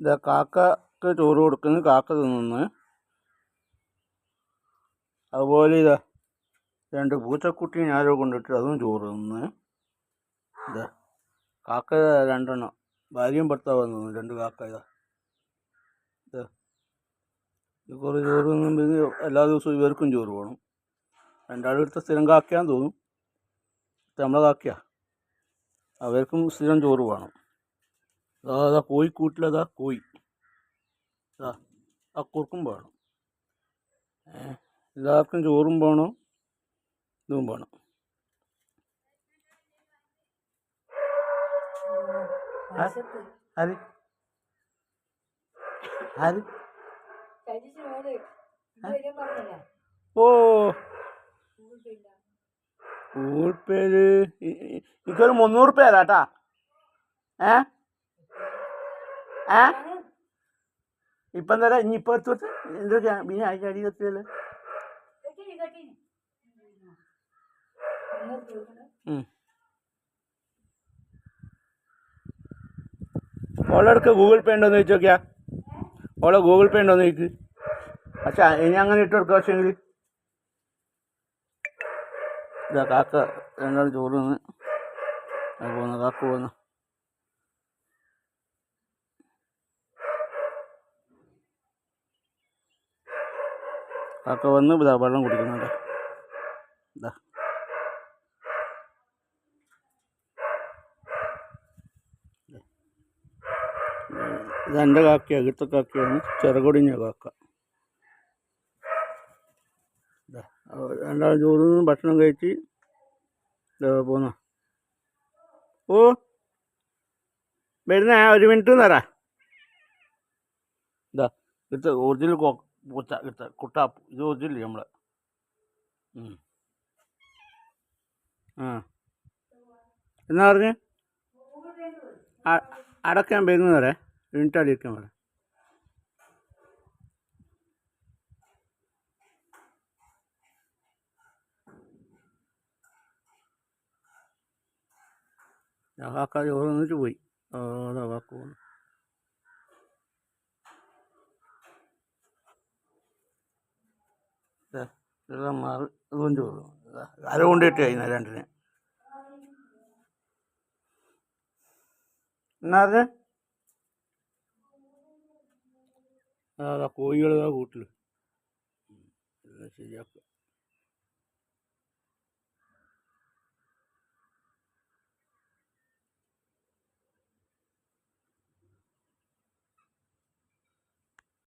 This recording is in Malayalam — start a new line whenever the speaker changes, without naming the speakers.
ഇതാ കാക്കക്ക് ചോറ് കൊടുക്കുന്നു. കാക്ക തിന്നുന്നു. അതുപോലെ ഇതാ രണ്ട് പൂച്ചക്കുട്ടിയും ഞാനോ കൊണ്ടിട്ട് അതും ചോറ് തിന്ന്. ഇതാ കാക്ക രണ്ടെണ്ണം. ഭാര്യയും ഭർത്താവ് തിന്നു. രണ്ട് കാക്ക ഇതാ. കുറേ ചോറ് തിന്നുമ്പോൾ എല്ലാ ദിവസവും ഇവർക്കും ചോറ് വേണം. രണ്ടാളും എടുത്ത സ്ഥിരം കാക്കയാന്ന് തോന്നും. നമ്മളെ കാക്കയാ. അവർക്കും സ്ഥിരം ചോറ് വേണം. അതാ കോഴിക്കൂട്ടിലതാ കോഴി. അതാ അക്കുറുക്കും കുറുക്കും വേണം. എല്ലാവർക്കും ചോറും വേണം ഇതും വേണം. ആര് ആര്
ഇത്
ഓ.
ഗൂഗിൾ
പേര് എനിക്കൊരു മുന്നൂറ് പേരാട്ടാ ഏ? ഏ ഇപ്പം തരാം ഇനി ഇപ്പം എടുത്തു കൊടുത്ത് എന്തൊക്കെയാ? പിന്നെ അതിന്റെ അടി എത്തിയല്ലേ ഗൂഗിൾ പേ ഉണ്ടോന്ന് ചോദിച്ചു നോക്കിയാ. ഓളെ ഗൂഗിൾ പേ ഉണ്ടോന്ന് ചോദിക്ക്. പക്ഷെ ഇനി അങ്ങനെ ഇട്ട് കൊടുക്കുക പക്ഷേങ്കിൽ ഇതാ കാക്ക രണ്ടാൾ ചോറ് നിന്ന് പോകുന്നു കാക്ക പോന്നു. കാക്ക വന്ന് ഇതാ വെള്ളം കുടിക്കുന്നുണ്ട്. ഇതാ. ഇതെന്റെ കാക്കയാണ് ഇവിടുത്തെ കാക്കയാണ്. ചെറുകൊടിഞ്ഞ കാക്ക. രണ്ടാളും ചോറ് നിന്ന് ഭക്ഷണം കഴിച്ച് പോന്ന. ഓ വരുന്ന ഒരു മിനിറ്റ് തരാ ഇതാ ഇവിടുത്തെ ഒറിജിനൽ കോ പൂച്ച ഇത്ത കുട്ടാപ്പ് ഇത് ചോദിച്ചില്ലേ നമ്മൾ. ആ. എന്നാ പറഞ്ഞ്? അടക്കാൻ വരുന്നവരെ വരെ അടിക്കാൻ വരെ. കാക്ക ചോറ് ഓരോന്നിച്ച് പോയി. ആ, അതാ കാക്ക പോകുന്നു ഇതെല്ലാം മാറി ചോറ് ഇതാ, അര കൊണ്ടിട്ട് കഴിഞ്ഞാൽ രണ്ടിനെ. എന്നാ പറഞ്ഞേ അതാ കോഴികൾ കൂട്ടിൽ ശരിയാക്കുക